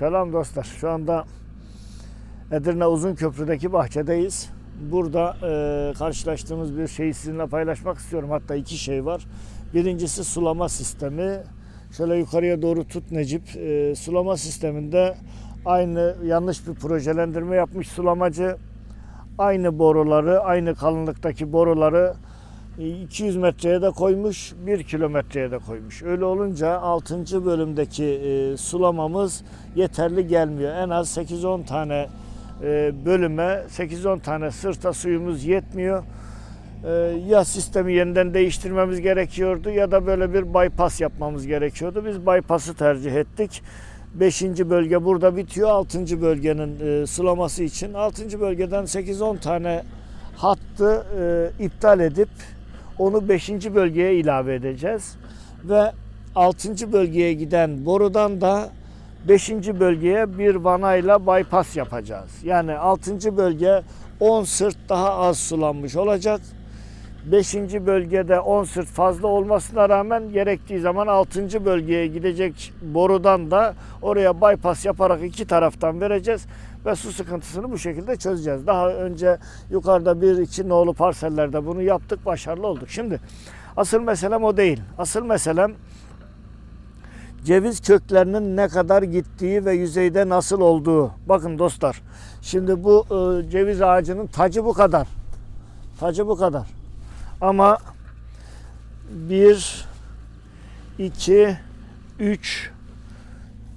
Selam dostlar. Şu anda Edirne Uzunköprü'deki bahçedeyiz. Burada e, karşılaştığımız bir şeyi sizinle paylaşmak istiyorum. Hatta iki şey var. Birincisi sulama sistemi. Şöyle yukarıya doğru tut Necip. E, sulama sisteminde aynı yanlış bir projelendirme yapmış sulamacı. Aynı boruları, aynı kalınlıktaki boruları 200 metreye de koymuş, 1 kilometreye de koymuş. Öyle olunca 6. bölümdeki e, sulamamız yeterli gelmiyor. En az 8-10 tane e, bölüme, 8-10 tane sırta suyumuz yetmiyor. E, ya sistemi yeniden değiştirmemiz gerekiyordu ya da böyle bir bypass yapmamız gerekiyordu. Biz bypass'ı tercih ettik. 5. bölge burada bitiyor. 6. bölgenin e, sulaması için 6. bölgeden 8-10 tane hattı e, iptal edip onu 5. bölgeye ilave edeceğiz. Ve 6. bölgeye giden borudan da 5. bölgeye bir vanayla bypass yapacağız. Yani 6. bölge 10 sırt daha az sulanmış olacak. 5. bölgede 10 sırt fazla olmasına rağmen gerektiği zaman 6. bölgeye gidecek borudan da oraya bypass yaparak iki taraftan vereceğiz ve su sıkıntısını bu şekilde çözeceğiz. Daha önce yukarıda bir iki nolu parsellerde bunu yaptık, başarılı olduk. Şimdi asıl meselem o değil. Asıl meselem ceviz köklerinin ne kadar gittiği ve yüzeyde nasıl olduğu. Bakın dostlar, şimdi bu e, ceviz ağacının tacı bu kadar. Tacı bu kadar. Ama bir, iki, üç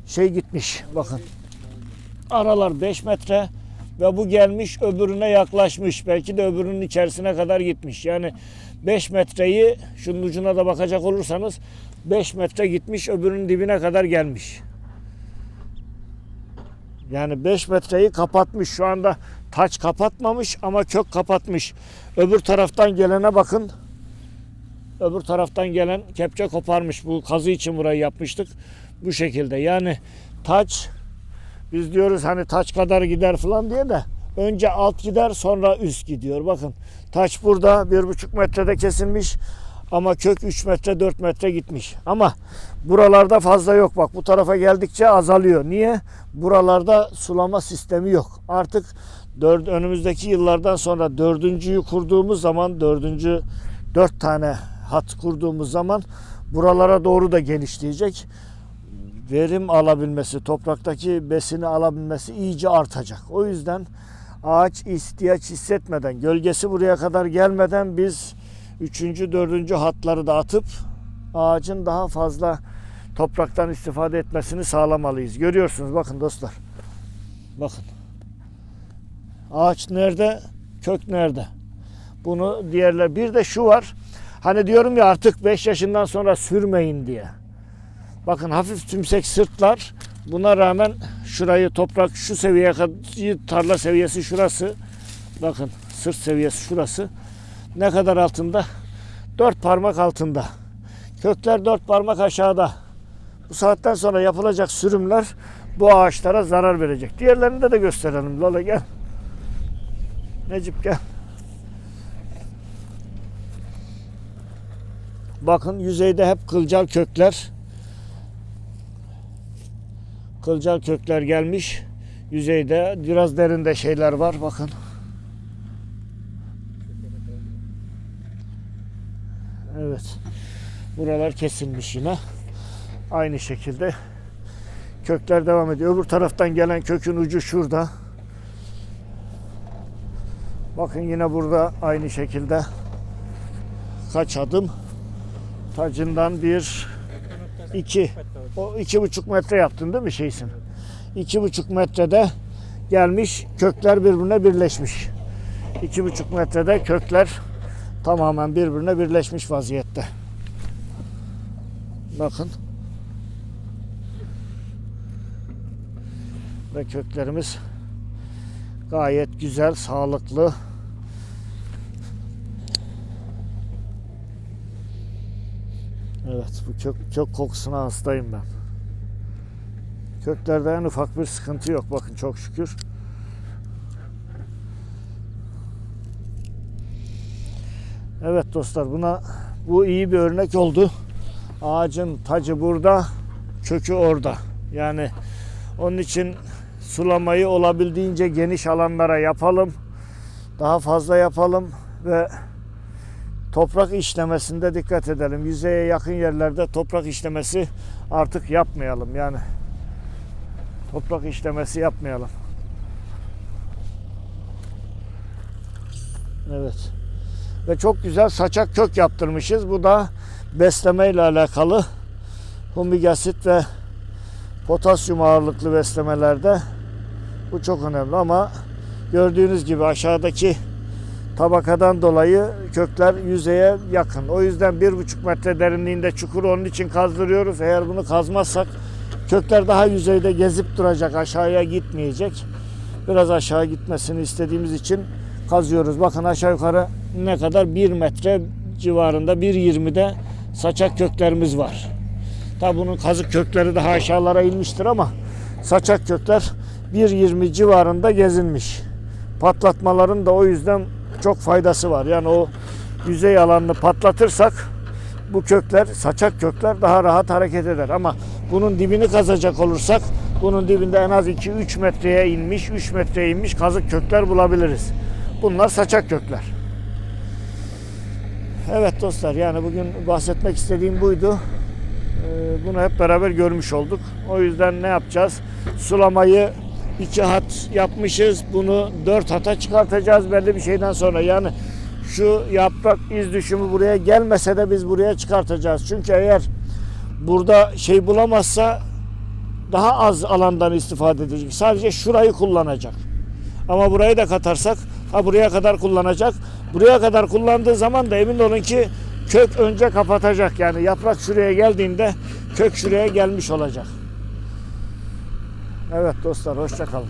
şey gitmiş. Bakın. Aralar 5 metre ve bu gelmiş öbürüne yaklaşmış. Belki de öbürünün içerisine kadar gitmiş. Yani 5 metreyi şunun ucuna da bakacak olursanız 5 metre gitmiş öbürünün dibine kadar gelmiş. Yani 5 metreyi kapatmış. Şu anda taç kapatmamış ama kök kapatmış. Öbür taraftan gelene bakın. Öbür taraftan gelen kepçe koparmış. Bu kazı için burayı yapmıştık. Bu şekilde. Yani taç biz diyoruz hani taç kadar gider falan diye de önce alt gider sonra üst gidiyor. Bakın taç burada bir buçuk metrede kesilmiş ama kök 3 metre 4 metre gitmiş. Ama buralarda fazla yok bak bu tarafa geldikçe azalıyor. Niye? Buralarda sulama sistemi yok. Artık dört, önümüzdeki yıllardan sonra dördüncüyü kurduğumuz zaman dördüncü dört tane hat kurduğumuz zaman buralara doğru da genişleyecek verim alabilmesi, topraktaki besini alabilmesi iyice artacak. O yüzden ağaç ihtiyaç hissetmeden, gölgesi buraya kadar gelmeden biz 3. 4. hatları da atıp ağacın daha fazla topraktan istifade etmesini sağlamalıyız. Görüyorsunuz bakın dostlar. Bakın. Ağaç nerede? Kök nerede? Bunu diğerler bir de şu var. Hani diyorum ya artık 5 yaşından sonra sürmeyin diye. Bakın hafif tümsek sırtlar. Buna rağmen şurayı toprak şu seviyeye kadar tarla seviyesi şurası. Bakın sırt seviyesi şurası. Ne kadar altında? Dört parmak altında. Kökler dört parmak aşağıda. Bu saatten sonra yapılacak sürümler bu ağaçlara zarar verecek. Diğerlerini de de gösterelim. Lola gel. Necip gel. Bakın yüzeyde hep kılcal kökler. Kılcal kökler gelmiş. Yüzeyde biraz derinde şeyler var bakın. Evet. Buralar kesilmiş yine. Aynı şekilde kökler devam ediyor. Öbür taraftan gelen kökün ucu şurada. Bakın yine burada aynı şekilde kaç adım tacından bir iki o iki buçuk metre yaptın değil mi şeysin? İki buçuk metrede gelmiş kökler birbirine birleşmiş. İki buçuk metrede kökler tamamen birbirine birleşmiş vaziyette. Bakın. Ve köklerimiz gayet güzel, sağlıklı. Evet bu kök, kök kokusuna hastayım ben. Köklerde en ufak bir sıkıntı yok bakın çok şükür. Evet dostlar buna bu iyi bir örnek oldu. Ağacın tacı burada, kökü orada. Yani Onun için sulamayı olabildiğince geniş alanlara yapalım. Daha fazla yapalım ve toprak işlemesinde dikkat edelim. Yüzeye yakın yerlerde toprak işlemesi artık yapmayalım. Yani toprak işlemesi yapmayalım. Evet. Ve çok güzel saçak kök yaptırmışız. Bu da besleme ile alakalı. Humik asit ve potasyum ağırlıklı beslemelerde bu çok önemli ama gördüğünüz gibi aşağıdaki tabakadan dolayı kökler yüzeye yakın. O yüzden bir buçuk metre derinliğinde çukur onun için kazdırıyoruz. Eğer bunu kazmazsak kökler daha yüzeyde gezip duracak, aşağıya gitmeyecek. Biraz aşağı gitmesini istediğimiz için kazıyoruz. Bakın aşağı yukarı ne kadar 1 metre civarında 1.20'de saçak köklerimiz var. Tabi bunun kazık kökleri daha aşağılara inmiştir ama saçak kökler 1.20 civarında gezinmiş. Patlatmaların da o yüzden çok faydası var. Yani o yüzey alanını patlatırsak bu kökler, saçak kökler daha rahat hareket eder. Ama bunun dibini kazacak olursak bunun dibinde en az 2-3 metreye inmiş, 3 metreye inmiş kazık kökler bulabiliriz. Bunlar saçak kökler. Evet dostlar yani bugün bahsetmek istediğim buydu. Ee, Bunu hep beraber görmüş olduk. O yüzden ne yapacağız? Sulamayı iki hat yapmışız. Bunu dört hata çıkartacağız belli bir şeyden sonra. Yani şu yaprak iz düşümü buraya gelmese de biz buraya çıkartacağız. Çünkü eğer burada şey bulamazsa daha az alandan istifade edecek. Sadece şurayı kullanacak. Ama burayı da katarsak ha buraya kadar kullanacak. Buraya kadar kullandığı zaman da emin olun ki kök önce kapatacak. Yani yaprak şuraya geldiğinde kök şuraya gelmiş olacak. Evet dostlar hoşça kalın.